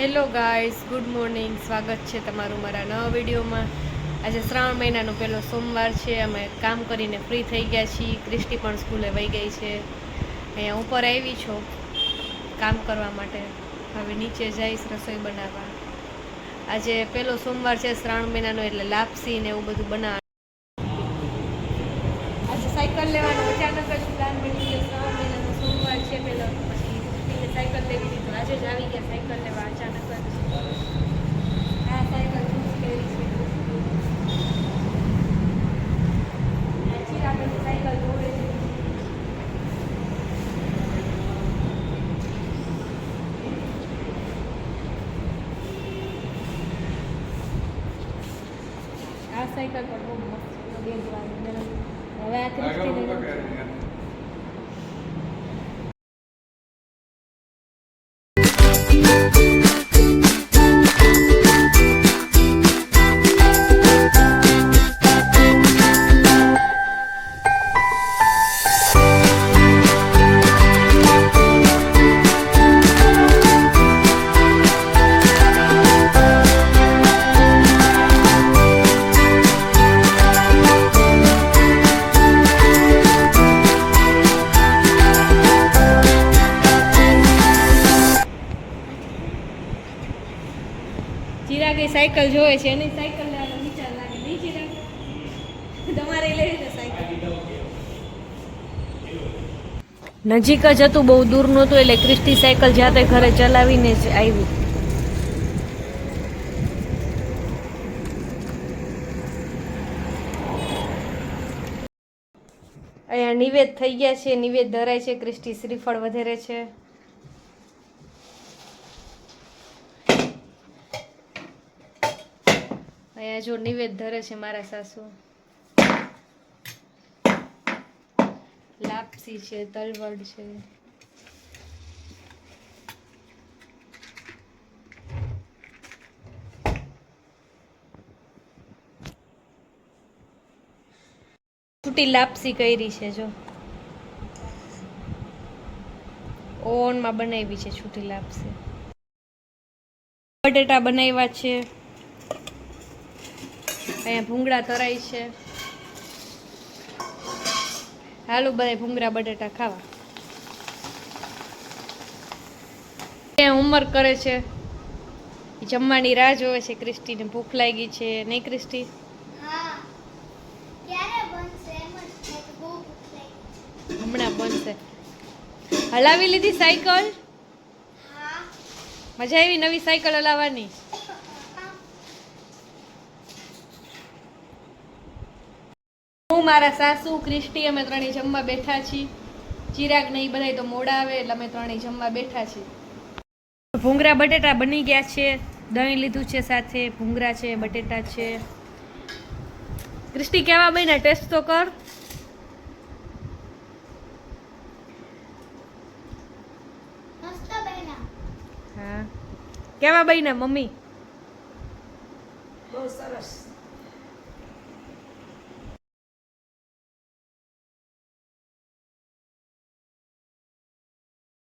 Hello guys good morning સ્વાગત છે તમારું મારા નવા વિડીયોમાં. આજે શ્રાવણ મહિનાનો પહેલો સોમવાર છે. અમે કામ કરીને ફ્રી થઈ ગયા છીએ. ક્રિસ્ટી પણ સ્કૂલે વહી ગઈ છે. અહીંયા ઉપર આવી છું કામ કરવા માટે. હવે નીચે જઈશ રસોઈ બનાવવા. આજે પહેલો સોમવાર છે શ્રાવણ મહિનાનો, એટલે લાપસી ને એવું બધું બનાવ આજે સાયકલ લેવાનો અચાનક જ પ્લાન બની ગયો. શ્રાવણ મહિનાનો સોમવાર છે પહેલો પછી ક્રિસ્ટીને સાયકલ લેવી હતી તો આજે જ આવી ગયા સાયકલ લેવા અચાનક જ. આ સાયકલ ચૂઝ કરી છે. આપણે સાયકલ જોડે છે. આ સાયકલ પણ બહુ મસ્ત છે. હવે આ ક્રિસ્ટીને ચિરાગ સાયકલ જોવે છે, એની સાયકલ લેવાનો વિચાર લાગે. નહીં ચિરાગ? તમારે લેવી છે સાયકલ? નજીક જ હતું, બહુ દૂર નહોતું, એટલે ક્રિસ્ટી સાયકલ જાતે ઘરે ચલાવીને જ આવી. અહીંયા નિવેદ થઈ ગયા છે, નિવેદ ધરાય છે, ક્રિસ્ટી શ્રીફળ વધેરે છે. અહીંયા જો નિવેદ ધરે છે મારા સાસુ. લાપસી છે, તલવડ છે. છૂટી લાપસી કરી છે જો. ઓવનમાં બનાવી છે છૂટી લાપસી. બટેટા બનાવ્યા છે. અહીંયા ભૂંગળા તરાય છે. હાલો બધા ભૂંગળા બટેટા ખાવા. ઉમર કરે છે. જમવાની રાહ જોવે છે ક્રિસ્ટીને ભૂખ લાગી છે. નહીં ક્રિસ્ટી? હમણાં બનશે. હલાવી લીધી સાયકલ? મજા આવી નવી સાયકલ હલાવવાની? હું મારા સાસુ ક્રિસ્ટી અમે ત્રણેય જમવા બેઠા છીએ. ચિરાગ ને બધાય તો મોડા આવે એટલે અમે ત્રણેય જમવા બેઠા છીએ. ભૂંગરા બટેટા બની ગયા છે. દહીં લીધું છે સાથે ભૂંગરા છે બટેટા છે. ક્રિસ્ટી કેવા બન્યા? ટેસ્ટ તો કર. હા. કેવા બન્યા મમ્મી? બહુ સરસ.